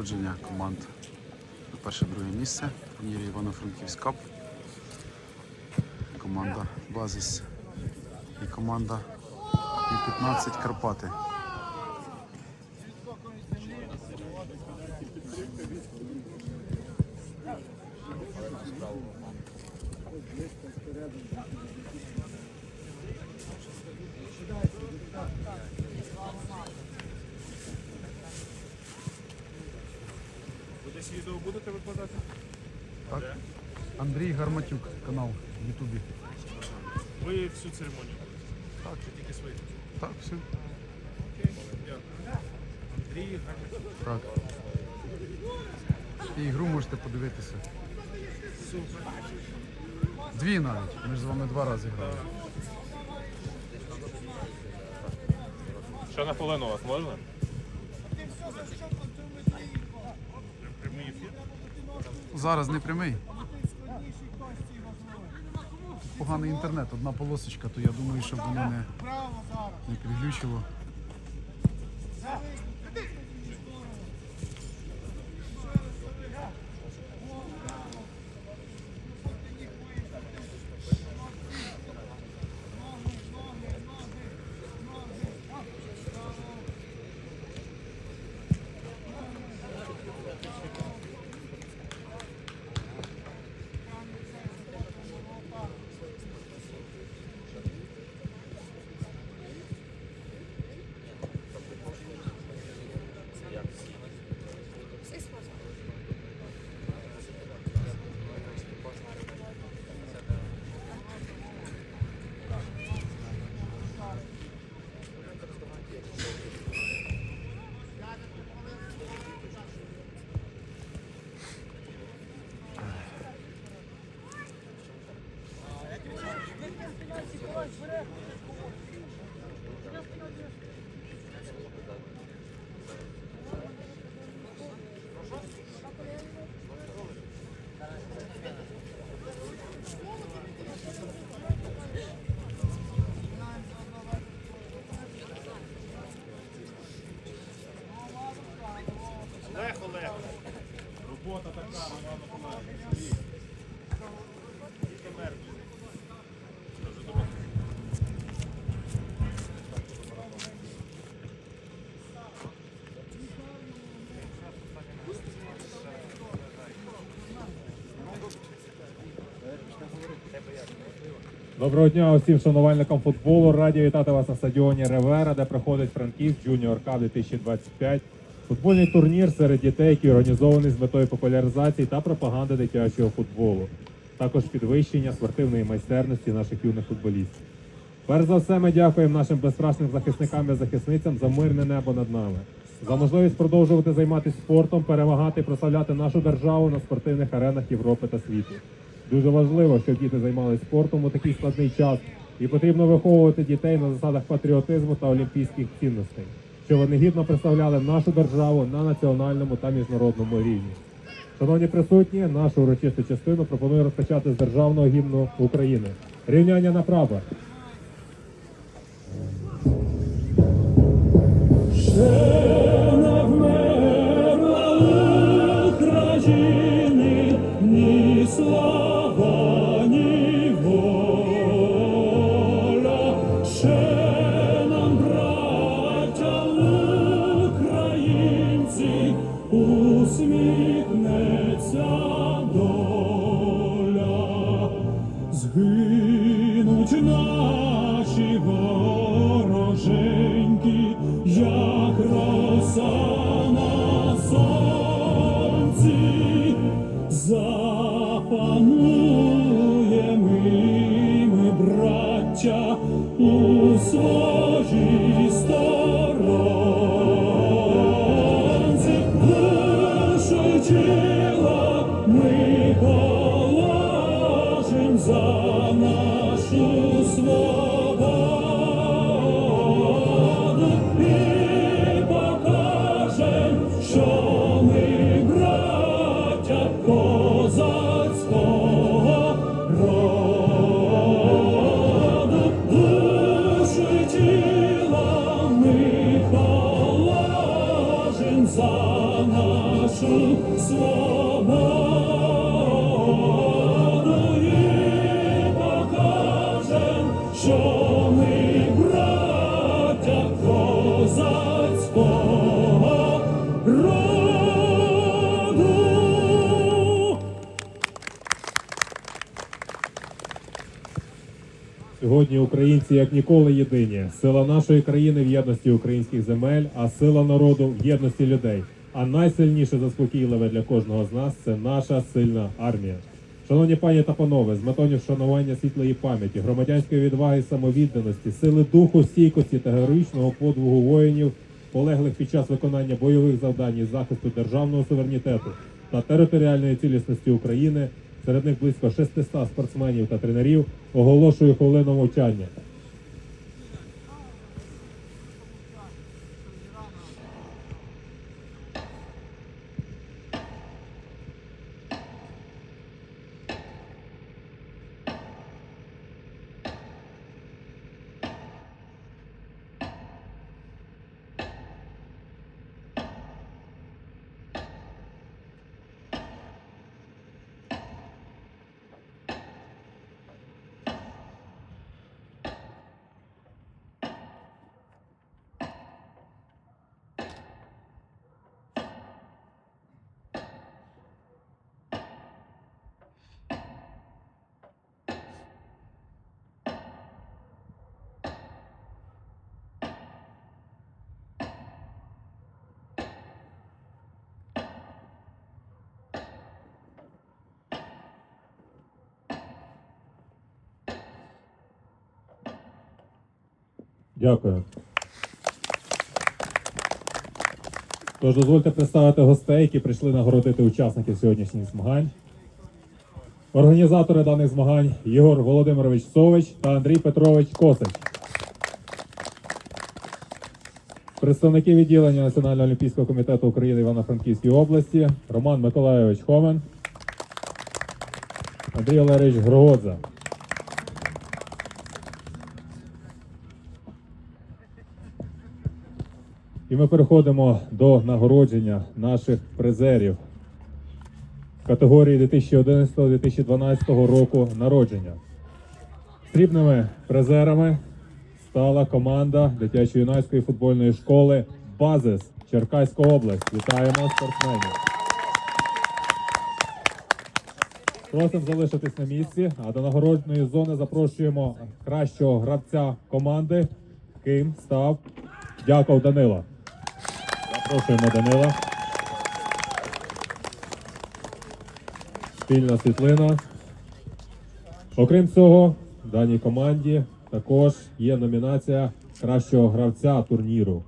нагородження команд на перше-друге місце. в Турнірі Івано-Франківськ. Команда Базис і команда І-15 Карпати. Ви відео будете викладати? Так. Андрій Гарматюк, канал в Ютубі. Ви всю церемонію будете? Так. Чи тільки свої? Так, все. Дякую. Андрій Гарматюк. Так. І ігру можете подивитися. Супер. Дві навіть. Ми ж з вами два рази грали. Що на хвилину у вас можна? Прямий ефір? Зараз не прямий. Поганий інтернет, одна полосочка, то я думаю, щоб воно не, не підглючило. Олег Олег. Робота така, Роман Миколаївич. Доброго дня усім шанувальникам футболу. Раді вітати вас на стадіоні Ревера, де проходить Франківськ Junior Cup 2025. Футбольний турнір серед дітей, який організований з метою популяризації та пропаганди дитячого футболу, також підвищення спортивної майстерності наших юних футболістів. Перш за все, ми дякуємо нашим безстрашним захисникам і захисницям за мирне небо над нами, за можливість продовжувати займатися спортом, перемагати і прославляти нашу державу на спортивних аренах Європи та світу. Дуже важливо, щоб діти займалися спортом у такий складний час, і потрібно виховувати дітей на засадах патріотизму та олімпійських цінностей, щоб вони гідно представляли нашу державу на національному та міжнародному рівні. Шановні присутні, нашу урочисту частину пропоную розпочати з державного гімну України. Рівняння на прапор. України у нашу свободу що ми браття козацького українці як ніколи єдині. Сила нашої країни в єдності українських земель, а сила народу в єдності людей. А найсильніше заспокійливе для кожного з нас це наша сильна армія. Шановні пані та панове, з метою вшанування світлої пам'яті, громадянської відваги і самовідданості, сили духу, стійкості та героїчного подвигу воїнів, полеглих під час виконання бойових завдань із захисту державного суверенітету та територіальної цілісності України, серед них близько 600 спортсменів та тренерів, оголошую хвилину мовчання. Дякую. Тож дозвольте представити гостей, які прийшли нагородити учасників сьогоднішніх змагань. Організатори даних змагань Єгор Володимирович Сович та Андрій Петрович Косич. Представники відділення Національного олімпійського комітету України Івано-Франківської області Роман Миколайович Хомен, Андрій Олегович Грогодза. І ми переходимо до нагородження наших призерів категорії 2011-2012 року народження. Срібними призерами стала команда дитячо-юнацької футбольної школи Базис Черкаська область. Вітаємо спортсменів. Просимо залишитись на місці, а до нагородної зони запрошуємо кращого гравця команди, ким став Дяков Данила. Запрошуємо Данила. Спільна світлина. Окрім цього, в даній команді також є номінація кращого гравця турніру.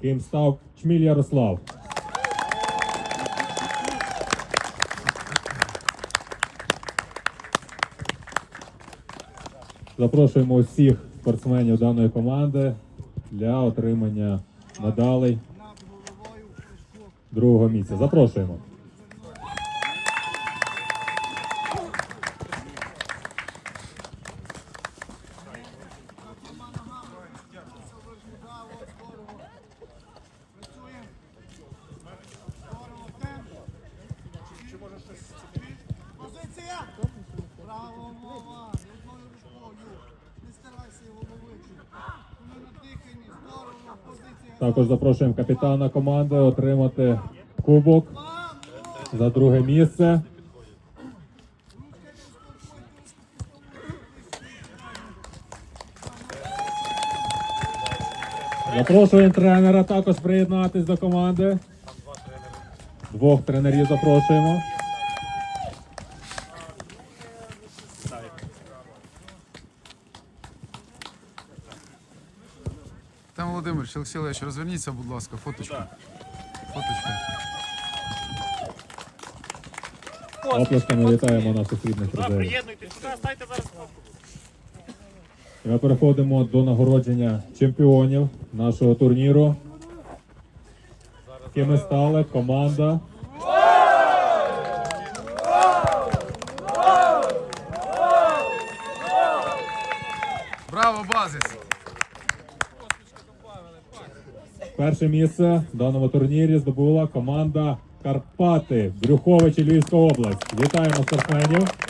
Ким став Чміль Ярослав. Запрошуємо усіх спортсменів даної команди для отримання медалей другого місця. Запрошуємо. Також запрошуємо капітана команди отримати кубок за друге місце. Запрошуємо тренера також приєднатись до команди. Двох тренерів запрошуємо. Там Володимирович, Олексій Олегович, розверніться, будь ласка, фоточку. Фоточку. Оплесками вітаємо наших рідних людей. Приєднуйтесь сюди, ставте зараз кнопку. Ми переходимо до нагородження чемпіонів нашого турніру. Кими стали команда Перше місце в даному турнірі здобула команда Карпати Брюховичі Львівська область. Вітаємо спортсменів!